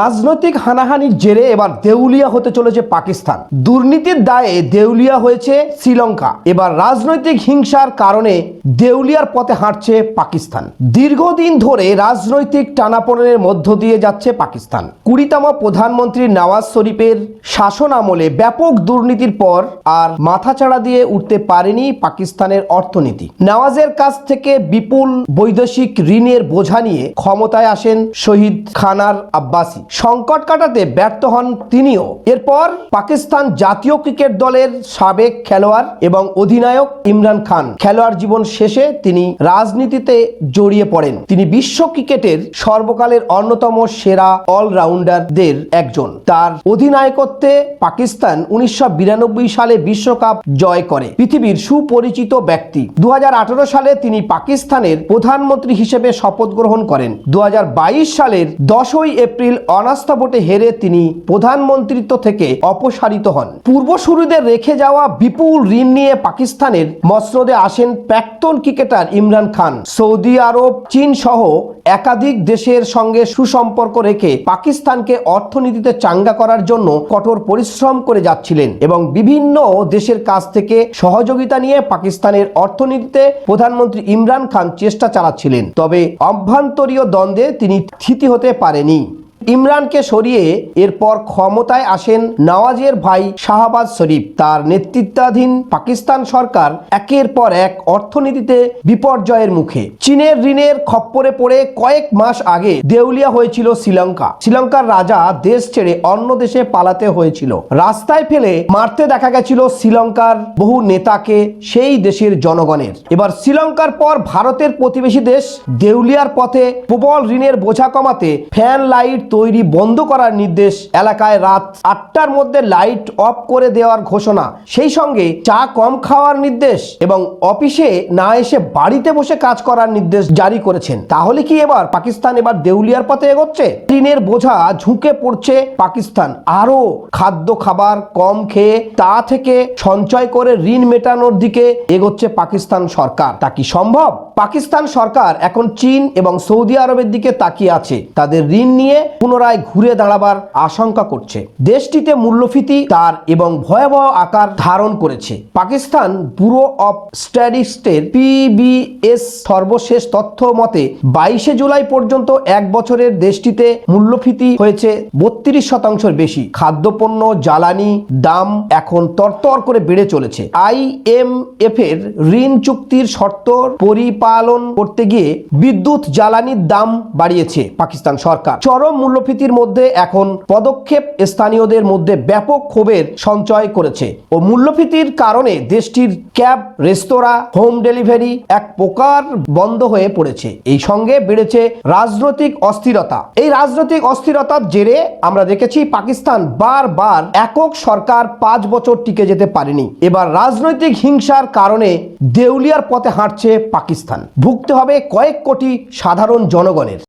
রাজনৈতিক হানাহানির জেরে এবার দেউলিয়া হতে চলেছে পাকিস্তান। দুর্নীতির দায়ে দেউলিয়া হয়েছে শ্রীলঙ্কা। এবার রাজনৈতিক হিংসার কারণে দেউলিয়ার পথে হাঁটছে পাকিস্তান। দীর্ঘদিন ধরে রাজনৈতিক টানাপোড়েনের মধ্য দিয়ে যাচ্ছে পাকিস্তান। কুড়িতম প্রধানমন্ত্রী নওয়াজ শরীফের শাসন আমলে ব্যাপক দুর্নীতির পর আর মাথাচাড়া দিয়ে উঠতে পারেনি পাকিস্তানের অর্থনীতি। নওয়াজের কাছ থেকে বিপুল বৈদেশিক ঋণের বোঝা নিয়ে ক্ষমতায় আসেন শহীদ খানার আব্বাসি। সংকট কাটাতে ব্যর্থ হন তিনিও। এরপর পাকিস্তান জাতীয় ক্রিকেট দলের সাবেক খেলোয়াড় এবং অধিনায়ক ইমরান খান। খেলোয়াড় জীবন শেষে তিনি রাজনীতিতে জড়িয়ে পড়েন। তিনি বিশ্ব ক্রিকেটের সর্বকালের অন্যতম সেরা অলরাউন্ডারদের একজন। তার অধিনায়কত্বে পাকিস্তান উনিশশো বিরানব্বই সালে বিশ্বকাপ জয় করে। পৃথিবীর সুপরিচিত ব্যক্তি। দু হাজার আঠারো সালে তিনি পাকিস্তানের প্রধানমন্ত্রী হিসেবে শপথ গ্রহণ করেন। দু হাজার বাইশ সালের দশই এপ্রিল অনাস্থা ভোটে হেরে তিনি প্রধানমন্ত্রিত্ব থেকে অপসারিত হন। পূর্বসূরিদের রেখে যাওয়া বিপুল ঋণ নিয়ে পাকিস্তানের মসনদে আসেন প্রাক্তন cricketer Imran Khan. Saudi Arab, চীন সহ একাধিক দেশের সঙ্গে সুসম্পর্ক রেখে পাকিস্তানকে অর্থনীতিতে চাঙ্গা করার জন্য কঠোর পরিশ্রম করে যাচ্ছিলেন এবং বিভিন্ন দেশের কাছ থেকে সহযোগিতা নিয়ে পাকিস্তানের অর্থনীতিতে প্রধানমন্ত্রী ইমরান খান চেষ্টা চালাচ্ছিলেন। তবে অভ্যন্তরীয় দ্বন্দ্বে তিনি থিতি হতে পারেনি। ইমরানকে সরিয়ে এরপর ক্ষমতায় আসেন নওয়াজের ভাই শাহবাজ শরীফ। তার নেতৃত্বাধীন পাকিস্তান সরকার একের পর এক অর্থনীতিতে বিপর্যয়ের মুখে। চীনের ঋণের খপ্পরে পড়ে কয়েক মাস আগে দেউলিয়া হয়েছিল শ্রীলঙ্কা। শ্রীলঙ্কার রাজা দেশ ছেড়ে অন্য দেশে পালাতে হয়েছিল। রাস্তায় ফেলে মারতে দেখা গেছিল শ্রীলঙ্কার বহু নেতাকে, সেই দেশের জনগণের। এবার শ্রীলঙ্কার পর ভারতের প্রতিবেশী দেশ দেউলিয়ার পথে প্রবল ঋণের বোঝা কমাতে ফ্যান লাইট তৈরি বন্ধ করার নির্দেশ এলাকায় রাত আটটার মধ্যে লাইট অফ করে দেওয়ার ঘোষণা। সেই সঙ্গে চা কম খাওয়ার নির্দেশ এবং অফিসে না এসে বাড়িতে বসে কাজ করার নির্দেশ জারি করেছেন। তাহলে কি এবার পাকিস্তান এবার দেউলিয়ার পথে এগোচ্ছে? ঋণের বোঝা ঝুঁকে পড়ছে পাকিস্তান। আরও খাদ্য খাবার কম খেয়ে তা থেকে সঞ্চয় করে ঋণ মেটানোর দিকে এগোচ্ছে পাকিস্তান সরকার। তা কি সম্ভব? পাকিস্তান সরকার এখন চীন এবং সৌদি আরবের দিকে তাকিয়ে আছে। তাদের ঋণ নিয়ে পুনরায় ঘুরে দাঁড়াবার আশঙ্কা করছে। দেশটিতে মূল্যফীতি তার এবং ভয়াবহ আকার ধারণ করেছে। পাকিস্তান ব্যুরো অফ স্ট্যাটিস্টের পিবিএস সর্বশেষ তথ্য মতে, বাইশে জুলাই পর্যন্ত এক বছরের দেশটিতে মূল্যফীতি হয়েছে বত্রিশ শতাংশের বেশি। খাদ্যপণ্য, জ্বালানি দাম এখন তরতর করে বেড়ে চলেছে। আইএমএফ এর ঋণ চুক্তির শর্ত পরিপালন করতে গিয়ে বিদ্যুৎ, জ্বালানির দাম বাড়িয়েছে পাকিস্তান সরকার। চরম মূল্যফীতির মধ্যে এখন পদক্ষেপ স্থানীয়দের মধ্যে ব্যাপক ক্ষোভের সঞ্চয় করেছে ও মূল্যফীতির কারণে দেশটির ক্যাব, রেস্তোরাঁ, হোম ডেলিভারি এক প্রকার বন্ধ হয়ে পড়েছে। এই সঙ্গে বেড়েছে রাজনৈতিক অস্থিরতা। এই রাজনৈতিক অস্থিরতার জেরে আমরা দেখেছি পাকিস্তান বারবার একক সরকার পাঁচ বছর টিকে যেতে পারেনি। এবার রাজনৈতিক হিংসার কারণে দেউলিয়ার পথে হাঁটছে পাকিস্তান। ভুগতে হবে কয়েক কোটি সাধারণ জনগণের।